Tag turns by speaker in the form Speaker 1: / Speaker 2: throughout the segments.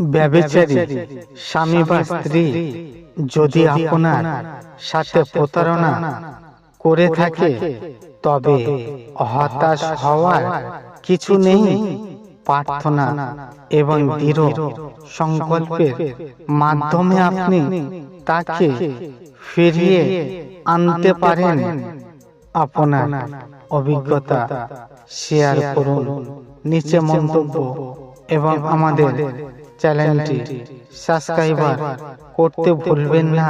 Speaker 1: ব্যভিচারী স্বামী বা স্ত্রী যদি আপনার সাথে প্রতারণা করে থাকে তবে হতাশ হওয়ার কিছু নেই। প্রার্থনা এবং দৃঢ় সংকল্পের মাধ্যমে আপনি তাকে ফিরিয়ে আনতে পারেন। আপনার অভিজ্ঞতা শেয়ার করুন। নিচে মন্তব্য এবং আমাদের চ্যানেলটি সাবস্ক্রাইবার করতে ভুলবেন না।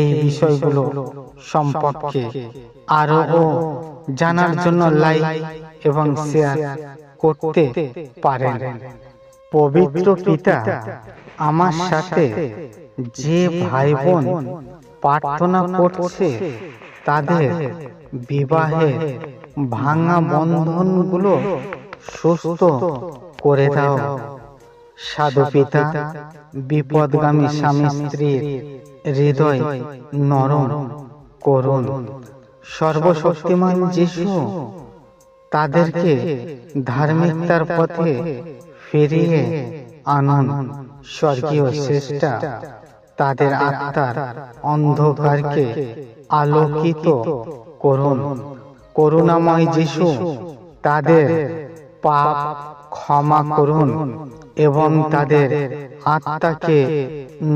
Speaker 1: এই বিষয়গুলো সম্পর্কে আরও জানার জন্য লাইক এবং শেয়ার করতে পারেন। পবিত্র পিতা আমার সাথে যে ভাই বোন প্রার্থনা করছে তাদের বিবাহের ভাঙা বন্ধনগুলো সুস্থ করে দাও। সাধু পিতা, বিপদগামী স্বামী স্ত্রীর হৃদয় নরম করুন সর্বশক্তিমান যিশু তাদেরকে ধার্মিকতার পথে ফিরিয়ে আনুন। স্বর্গীয় শ্রেষ্ঠা তাদের আত্মার অন্ধকারকে আলোকিত করুন। করুণাময় যিশু তাদের পাপ ক্ষমা করুন। এবং তাদের আত্মাকে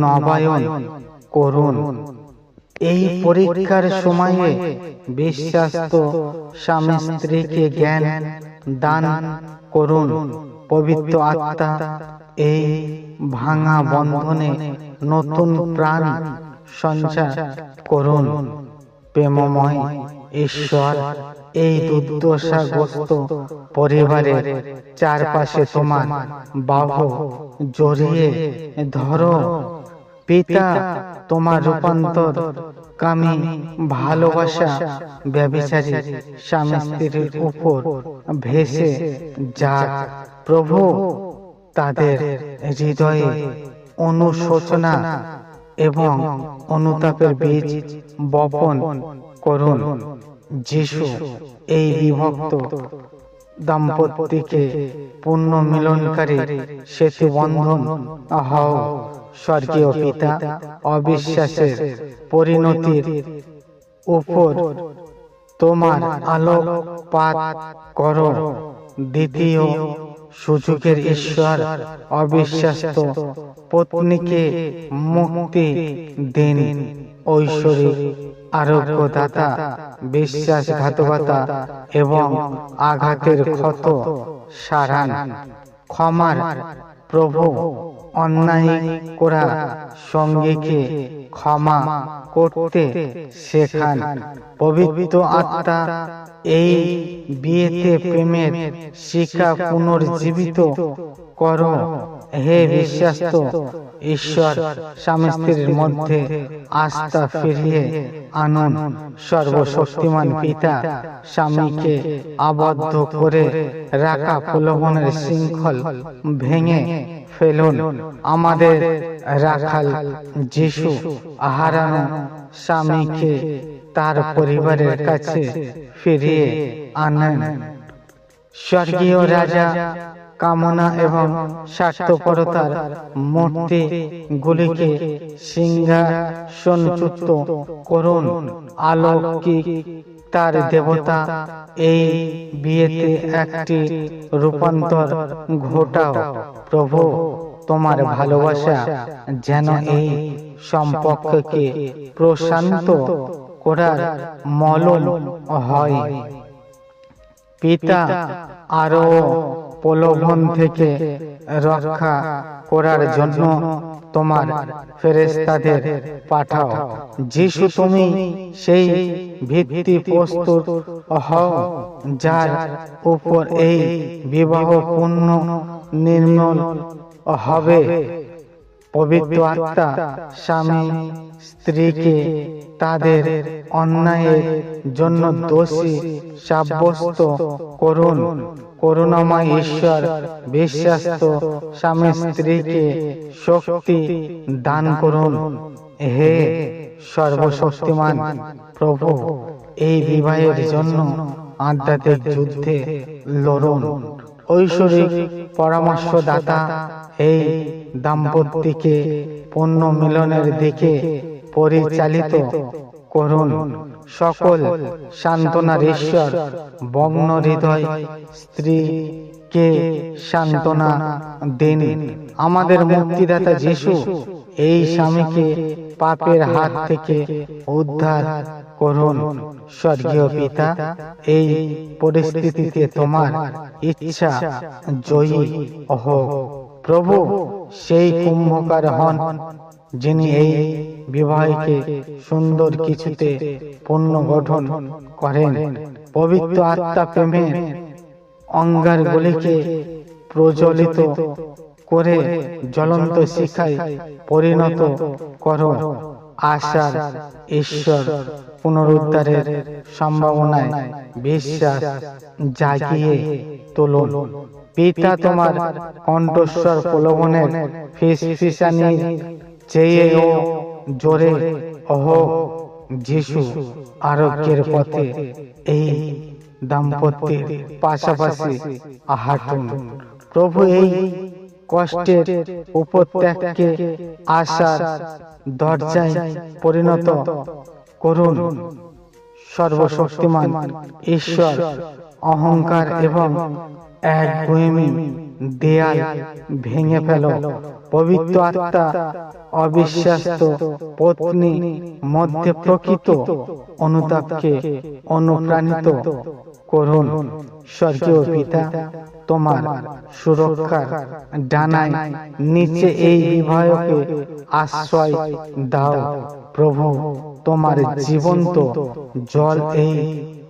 Speaker 1: নবায়ন করুন। এই পরীক্ষার সময়ে বিশ্বাস্ত স্বামী স্ত্রীকে জ্ঞান দান করুন। পবিত্র আত্মা এই ভাঙা বন্ধনে নতুন প্রাণ সঞ্চার করুন। প্রেমময় ঈশ্বর, এই দুর্দশাগ্রস্ত পরিবারের চারপাশে তোমার বাহু জড়িয়ে ধরো। পিতা, তোমার রূপান্তর, কামি, ভালোবাসা ব্যবিচারী স্বামী স্ত্রীর উপর ভেসে যাক। প্রভু, তাদের হৃদয়ে অনুশোচনা এবং অনুতাপের বীজ বপন করুন। যিশু এই বিভক্ত দাম্পত্যকে পূর্ণ মিলনকারী সেতু বন্ধন হও স্বর্গীয় পিতা অবিশ্বাসের পরিণতির উপর তোমার আলোকপাত করো। দ্বিতীয় সুযোগের ঈশ্বর, অবিশ্বাস্ত পত্নীকে মুক্তি দিন। ঐশ্বরিক আরোগ্যদাতা, বিশ্বাসঘাতকতা এবং আঘাতের ক্ষত সারান। ক্ষমার প্রভু অন্যায় করা সঙ্গীকে ক্ষমা করতে শেখান। পবিত্র আত্মা এই বিয়েতে প্রেমের শিক্ষা পুনর্জীবিত করো। হে বিশ্বাস্ত ঈশ্বর স্বামী স্ত্রীর মধ্যে আস্থা ফিরিয়ে আনুন। সর্বশক্তিমান পিতা স্বামীকে আবদ্ধ করে রাখা প্রলোভনের শৃঙ্খল ভেঙে ফেলুন। আমাদের রাখাল যিশু হারানো স্বামীকে তার পরিবারের কাছে ফিরিয়ে আনেন। স্বর্গীয় রাজা কামনা এবং স্বার্থপরতার মূর্তি গুলিকে সিংহাসনচ্যুত করুন। আলৌকিক তার দেবতা এই বিয়েতে একটি রূপান্তর ঘটাও। প্রভু, তোমার ভালোবাসা যেন এই সম্পর্ককে প্রশান্ত করার মলম হয়। পিতা আরও প্রলোভন থেকে রক্ষা করার জন্য তোমার ফেরেস্তাদের পাঠাও। যিশু তুমি সেই ভিত্তি প্রস্তুত হও, যার উপর এই বিবাহ পূর্ণ নির্মল হবে। পবিত্র আত্মা স্বামী, স্ত্রীকে তাদের অন্যায়ের জন্য দোষী সাব্যস্ত করুন। করুণাময় ঈশ্বর, বিশ্বাস্ত স্বামী স্ত্রীকে শক্তি দান করুন। হে সর্বশক্তিমান প্রভু, এই বিবাহের জন্য আধ্যাত্মিক যুদ্ধে লড়ুন। ঐশ্বরিক পরামর্শদাতা এই দাম্পত্যকে পূর্ণ মিলনের দিকে পরিচালিত করুন। সকল সান্ত্বনার ঈশ্বর বগ্ন হৃদয় স্ত্রীকে সান্ত্বনা দিন। আমাদের মুক্তিদাতা যিশু এই স্বামীকে পাপের হাত থেকে উদ্ধার করুন। স্বর্গীয় পিতা, এই পরিস্থিতিতে তোমার ইচ্ছা জয়ী হোক। প্রভু, সেই কুম্ভকার হন যিনি এই বিবাহকে সুন্দর কিছুতে পূর্ণ গঠন করেন, পবিত্র আত্মা প্রেমের অঙ্গারগুলিকে প্রজ্বলিত করে জ্বলন্ত শিখায় পরিণত করো, আশার ঈশ্বর পুনরুদ্ধারের সম্ভাবনায় বিশ্বাস জাগিয়ে তুলুন। পিতা তোমার কণ্ঠস্বর প্রলোভনের ফিসফিসানি চেয়ে ও জোরে, অহ যিশু, আরোগ্যের পথে এই দাম্পত্যের পাশাপাশি হাঁটুন। প্রভু এই কষ্টের উপত্যাগকে আশার দরজায় পরিণত করুন। সর্বশক্তিমান ঈশ্বর, অহংকার এবং এক দেয়াল ভেঙে ফেল। পবিত্র আত্মা, অবিশ্বাস্ত পত্নী মধ্যে প্রকৃত অনুতাপকে অনুপ্রাণিত করুন। স্বর্গীয় পিতা, তোমার সুরক্ষার ডানায় নিচে এই বিবাহকে আশ্রয় দাও। প্রভু, তোমার জীবন্ত জল এই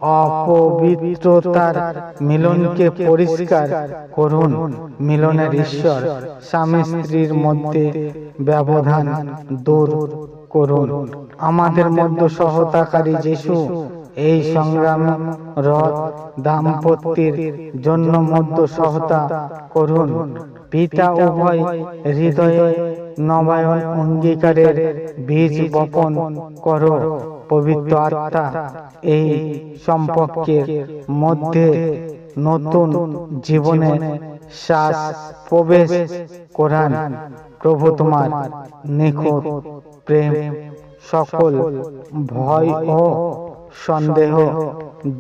Speaker 1: অপবিত্রতার মিলনকে পরিষ্কার করুন। মিলনের ঈশ্বর স্বামী স্ত্রীর মধ্যে ব্যবধান দূর করুন। আমাদের মধ্যে সহতাকারী যিশু এই সংগ্রাম রথ দাম্পত্যের জন্য মধ্য সহতা করুন। পিতা উভয় হৃদয়ে নবায়ন অঙ্গীকারের বীজ বপন করো। পবিত্র আত্মা, এই সম্পর্কের মধ্যে নতুন জীবনে শ্বাস প্রবেশ করান। প্রভু তোমার নিখুঁত প্রেম, সকল ভয় ও সন্দেহ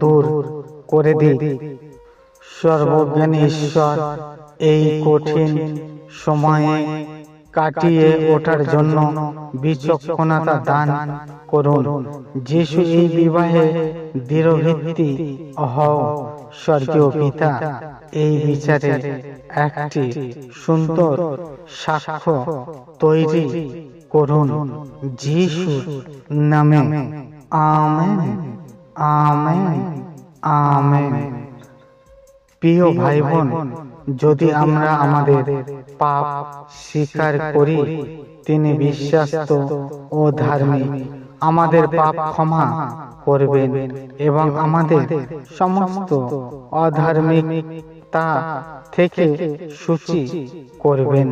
Speaker 1: দূর করে দিই সর্বজ্ঞানী ঈশ্বর, এই কঠিন সময়ে কাটিয়ে ওঠার জন্য বিচক্ষণতা দান করুন। যিশু এই বিবাহে দৃঢ়ভিত্তি হও স্বর্গীয় পিতা এই বিচারে একটি সুন্দর সাক্ষ্য তৈরি করুন যিশুর নামে। Amen amen amen. প্রিয় ভাই বোন যদি আমরা আমাদের পাপ স্বীকার করি, তিনি বিশ্বাস্ত ও ধার্মিক আমাদের পাপ ক্ষমা করবেন এবং আমাদের সমস্ত অধার্মিক তা থেকে সূচি করবেন।